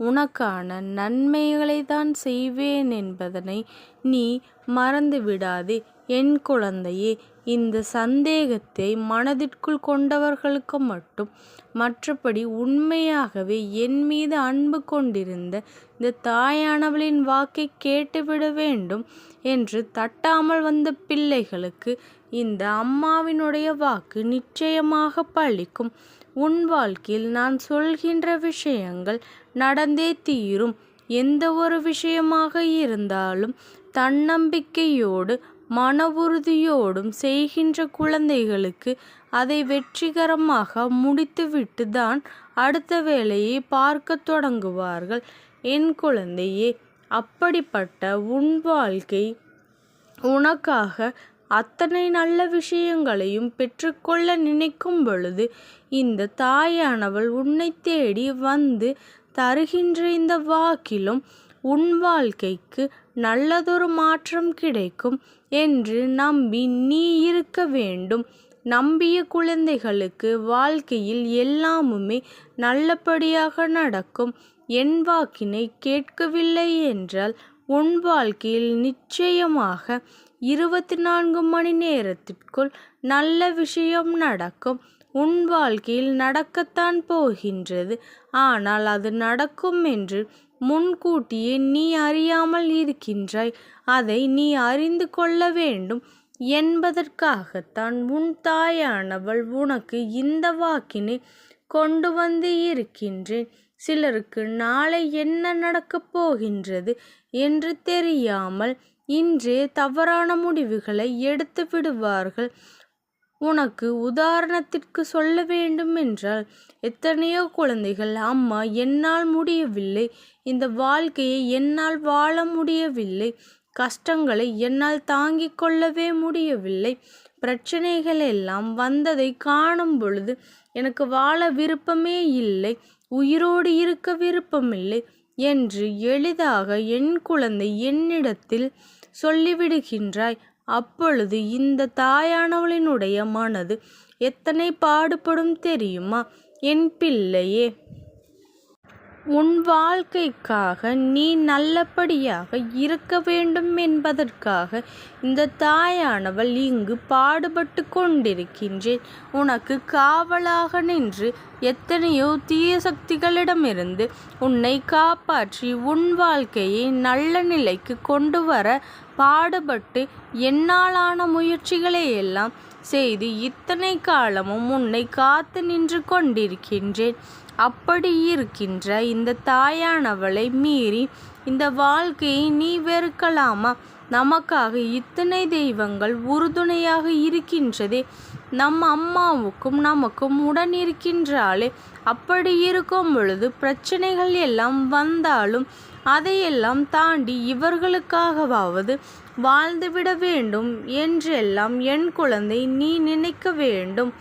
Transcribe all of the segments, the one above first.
உனக்கான நன்மைகளை தான் செய்வேன் என்பதனை நீ மறந்துவிடாதே. என் குழந்தையே இந்த சந்தேகத்தை மனதிற்குள் கொண்டவர்களுக்கு மட்டும் மற்றபடி உண்மையாகவே என் மீது அன்பு கொண்டிருந்த இந்த தாயானவளின் வாக்கை கேட்டுவிட வேண்டும் என்று தட்டாமல் வந்த பிள்ளைகளுக்கு இந்த அம்மாவினுடைய வாக்கு நிச்சயமாக பழிக்கும் உன் வாழ்க்கையில் நான் சொல்கின்ற விஷயங்கள் நடந்தே தீரும். எந்த ஒரு விஷயமாக இருந்தாலும் தன்னம்பிக்கையோடு மன உறுதியோடும் செய்கின்ற குழந்தைகளுக்கு அதை வெற்றிகரமாக முடித்துவிட்டு தான் அடுத்த வேலையை பார்க்கத் தொடங்குவார்கள். என் குழந்தையே அப்படிப்பட்ட உன் வாழ்க்கை உனக்காக அத்தனை நல்ல விஷயங்களையும் பெற்றுக்கொள்ள நினைக்கும் பொழுது இந்த தாயானவள் உன்னை தேடி வந்து தருகின்ற இந்த வாக்கிலும் உன் வாழ்க்கைக்கு நல்லதொரு மாற்றம் கிடைக்கும் என்று நம்பி நீ இருக்க வேண்டும். நம்பிய குழந்தைகளுக்கு வாழ்க்கையில் எல்லாமுமே நல்லபடியாக நடக்கும். என் வாக்கினை கேட்கவில்லை என்றால் உன் வாழ்க்கையில் நிச்சயமாக இருபத்தி நான்கு மணி நேரத்திற்குள் நல்ல விஷயம் நடக்கும். உன் வாழ்க்கையில் நடக்கத்தான் போகின்றது. ஆனால் அது நடக்கும் என்று முன்கூட்டியே நீ அறியாமல் இருக்கின்றாய். அதை நீ அறிந்து கொள்ள வேண்டும் என்பதற்காகத்தான் உன் தாயானவள் உனக்கு இந்த வாக்கினை கொண்டு வந்து இருக்கின்றேன். சிலருக்கு நாளை என்ன நடக்கப் போகின்றது என்று தெரியாமல் இன்றே தவறான முடிவுகளை எடுத்து விடுவார்கள். உனக்கு உதாரணத்திற்கு சொல்ல வேண்டுமென்றால் எத்தனையோ குழந்தைகள் அம்மா என்னால் முடியவில்லை. இந்த வாழ்க்கையை என்னால் வாழ முடியவில்லை. கஷ்டங்களை என்னால் தாங்கிக் கொள்ளவே முடியவில்லை. பிரச்சனைகள் எல்லாம் வந்ததை காணும் பொழுது எனக்கு வாழ விருப்பமே இல்லை. உயிரோடு இருக்க விருப்பமில்லை என்று எளிதாக என் குழந்தை என்னிடத்தில் சொல்லிவிடுகின்றாய். அப்பொழுது இந்த தாயானவளினுடைய மனது எத்தனை பாடுபடும் தெரியுமா? என் பிள்ளையே உன் வாழ்க்கைக்காக நீ நல்லபடியாக இருக்க வேண்டும் என்பதற்காக இந்த தாயானவள் இங்கு பாடுபட்டு கொண்டிருக்கின்றேன். உனக்கு காவலாக நின்று எத்தனையோ தீய சக்திகளிடமிருந்து உன்னை காப்பாற்றி உன் வாழ்க்கையை நல்ல நிலைக்கு கொண்டு வர பாடுபட்டு என்னாலான முயற்சிகளையெல்லாம் செய்து இத்தனை காலமும் உன்னை காத்து நின்று கொண்டிருக்கின்றேன். அப்படியிருக்கின்ற இந்த தாயானவளை மீறி இந்த வாழ்க்கையை நீ வெறுக்கலாமா? நமக்காக இத்தனை தெய்வங்கள் உறுதுணையாக இருக்கின்றதே. நம் அம்மாவுக்கும் நமக்கும் உடன் இருக்கின்றாலே அப்படி இருக்கும் பொழுது பிரச்சனைகள் எல்லாம் வந்தாலும் அதையெல்லாம் தாண்டி இவர்களுக்காகவாவது வாழ்ந்துவிட வேண்டும் என்றெல்லாம் என் குழந்தை நீ நினைக்க வேண்டும்.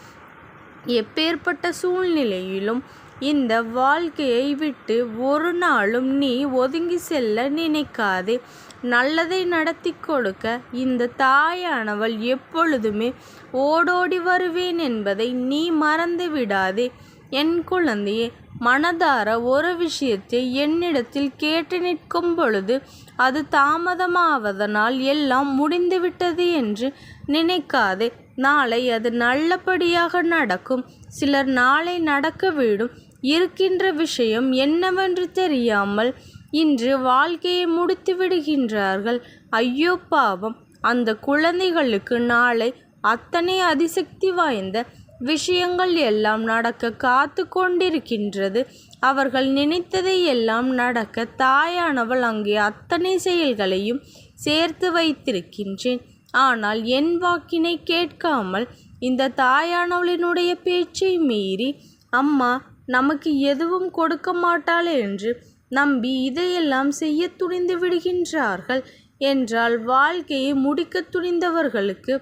எப்பேற்பட்ட சூழ்நிலையிலும் இந்த வாழ்க்கையை விட்டு ஒரு நாளும் நீ ஒதுங்கி செல்ல நினைக்காதே. நல்லதை நடத்திக் கொடுக்க இந்த தாயானவள் எப்பொழுதுமே ஓடோடி வருவேன் என்பதை நீ மறந்து விடாதே. என் குழந்தையே மனதார ஒரு விஷயத்தை என்னிடத்தில் கேட்டு நிற்கும் பொழுது அது தாமதமாவதனால் எல்லாம் முடிந்துவிட்டது என்று நினைக்காதே. நாளை அது நல்லபடியாக நடக்கும். சிலர் நாளை நடக்கவிடும் இருக்கின்ற விஷயம் என்னவென்று தெரியாமல் இன்று வாழ்க்கையை முடித்து விடுகின்றார்கள். ஐயோ பாவம் அந்த குழந்தைகளுக்கு நாளை அத்தனை அதிசக்தி வாய்ந்த விஷயங்கள் எல்லாம் நடக்க காத்து கொண்டிருக்கின்றது. அவர்கள் நினைத்ததையெல்லாம் நடக்க தாயானவள் அங்கே அத்தனை செயல்களையும் சேர்த்து வைத்திருக்கின்றேன். ஆனால் என் வாக்கினை கேட்காமல் இந்த தாயானவளினுடைய பேச்சை மீறி அம்மா நமக்கு எதுவும் கொடுக்க மாட்டாளே என்று நம்பி இதையெல்லாம் செய்யத் துணிந்து விடுகின்றார்கள் என்றால் வாழ்க்கையை முடிக்கத் துணிந்தவர்களுக்கு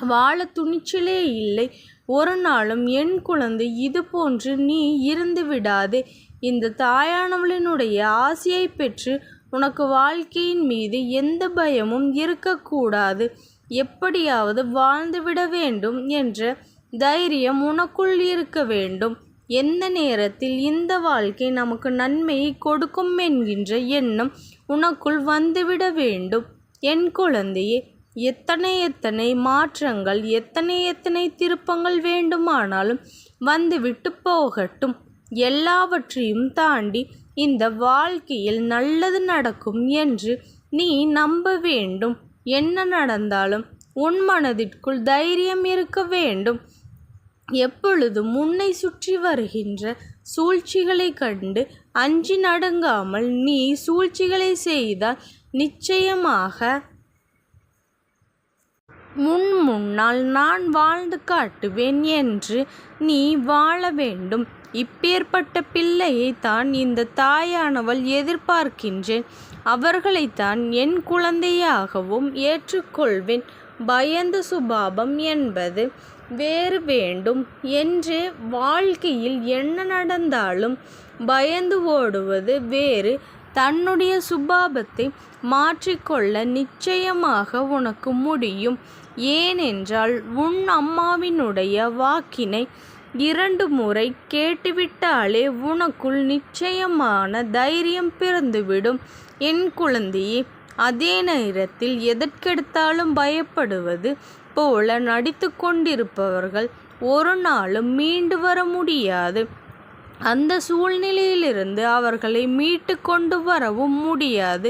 வாழ துணிச்சலே இல்லை. ஒரு நாளும் என் குழந்தை இது போன்று நீ இருந்து விடாதே. இந்த தாயானவளினுடைய ஆசையை பெற்று உனக்கு வாழ்க்கையின் மீது எந்த பயமும் இருக்கக்கூடாது எப்படியாவது வாழ்ந்துவிட வேண்டும் என்ற தைரியம் உனக்குள் இருக்க வேண்டும். எந்த நேரத்தில் இந்த வாழ்க்கை நமக்கு நன்மையை கொடுக்கும் என்கின்ற எண்ணம் உனக்குள் வந்துவிட வேண்டும். என் குழந்தையே எத்தனை எத்தனை மாற்றங்கள் எத்தனை எத்தனை திருப்பங்கள் வேண்டுமானாலும் வந்துவிட்டு போகட்டும். எல்லாவற்றையும் தாண்டி இந்த வாழ்க்கையில் நல்லது நடக்கும் என்று நீ நம்ப வேண்டும். என்ன நடந்தாலும் உன் மனதிற்குள் தைரியம் இருக்க வேண்டும். எப்பொழுதும் முன்னை சுற்றி வருகின்ற சூழ்ச்சிகளை கண்டு அஞ்சி நடுங்காமல் நீ சூழ்ச்சிகளை செய்தால் நிச்சயமாக முன் முன்னால் நான் வாழ்ந்து காட்டுவேன் என்று நீ வாழ வேண்டும். இப்பேற்பட்ட பிள்ளையை தான் இந்த தாயானவள் எதிர்பார்க்கின்றேன். அவர்களைத்தான் என் குழந்தையாகவும் ஏற்றுக்கொள்வேன். பயந்த சுபாவம் என்பது வேறு வேண்டும். என்று வாழ்க்கையில் என்ன நடந்தாலும் பயந்து ஓடுவது வேறு. தன்னுடைய சுபாபத்தை மாற்றிக்கொள்ள நிச்சயமாக உனக்கு முடியும். ஏனென்றால் உன் அம்மாவினுடைய வாக்கினை இரண்டு முறை கேட்டுவிட்டாலே உனக்குள் நிச்சயமான தைரியம் பிறந்துவிடும். என் குழந்தையே அதே நேரத்தில் எதற்கெடுத்தாலும் பயப்படுவது போல நடித்து கொண்டிருப்பவர்கள் ஒரு நாளும் மீண்டு வர முடியாது. அந்த சூழ்நிலையிலிருந்து அவர்களை மீட்டு கொண்டு வரவும் முடியாது.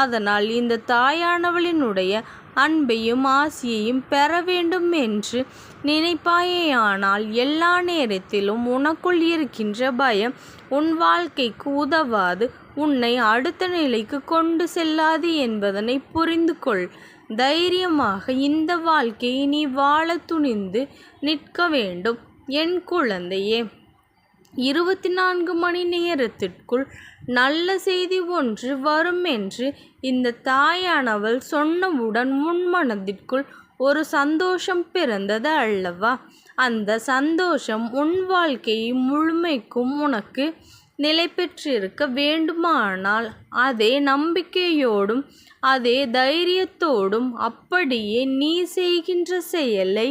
அதனால் இந்த தாயானவளினுடைய அன்பையும் ஆசியையும் பெற வேண்டும் என்று நினைப்பாயேயானால் எல்லா நேரத்திலும் உனக்குள் இருக்கின்ற பயம் உன் வாழ்க்கைக்கு உதவாது. உன்னை அடுத்த நிலைக்கு கொண்டு செல்லாது என்பதனை புரிந்து கொள் தைரியமாக இந்த வாழ்க்கையை நீ வாழ துணிந்து நிற்க வேண்டும். என் குழந்தையே இருபத்தி நான்கு மணி நேரத்திற்குள் நல்ல செய்தி ஒன்று வரும் என்று இந்த தாயானவள் சொன்னவுடன் முன்மனதிற்குள் ஒரு சந்தோஷம் பிறந்தது அல்லவா? அந்த சந்தோஷம் உன் வாழ்க்கையை முழுமைக்கும் உனக்கு நிலை பெற்றிருக்க வேண்டுமானால் அதே நம்பிக்கையோடும் அதே தைரியத்தோடும் அப்படியே நீ செய்கின்ற செயலை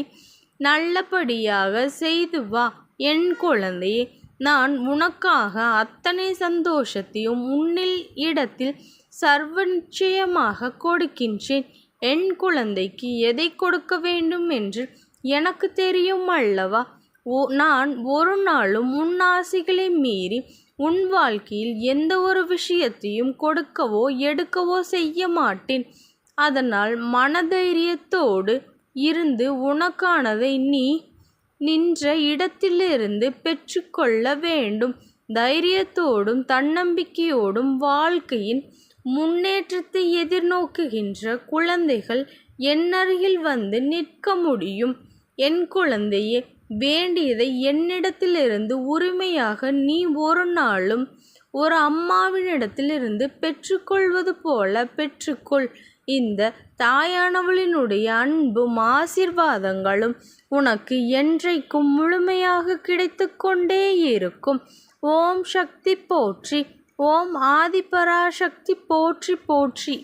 நல்லபடியாக செய்து வா. என் குழந்தையே நான் உனக்காக அத்தனை சந்தோஷத்தையும் உன்னில் இடத்தில் சர்வ நிச்சயமாக கொடுக்கின்றேன். என் குழந்தைக்கு எதை கொடுக்க வேண்டும் என்று எனக்கு தெரியும் அல்லவா? ஓ நான் ஒரு நாளும் உன் ஆசைகளை மீறி உன் வாழ்க்கையில் எந்த ஒரு விஷயத்தையும் கொடுக்கவோ எடுக்கவோ செய்ய மாட்டேன். அதனால் மனதைரியத்தோடு இருந்து உனக்கானதை நீ நின்ற இடத்திலிருந்து பெற்றுக்கொள்ள வேண்டும். தைரியத்தோடும் தன்னம்பிக்கையோடும் வாழ்க்கையின் முன்னேற்றத்தை எதிர்நோக்குகின்ற குழந்தைகள் என்னருகில் வந்து நிற்க முடியும்? என் குழந்தையே வேண்டியதை என்னிடத்திலிருந்து உரிமையாக நீ ஒரு நாளும் ஒரு அம்மாவினிடத்திலிருந்து பெற்றுக்கொள்வது போல பெற்றுக்கொள். இந்த தாயானவளினுடைய அன்பும் ஆசிர்வாதங்களும் உனக்கு என்றைக்கும் முழுமையாக கிடைத்து கொண்டே இருக்கும். ஓம் சக்தி போற்றி ஓம் ஆதிபராசக்தி போற்றி போற்றி.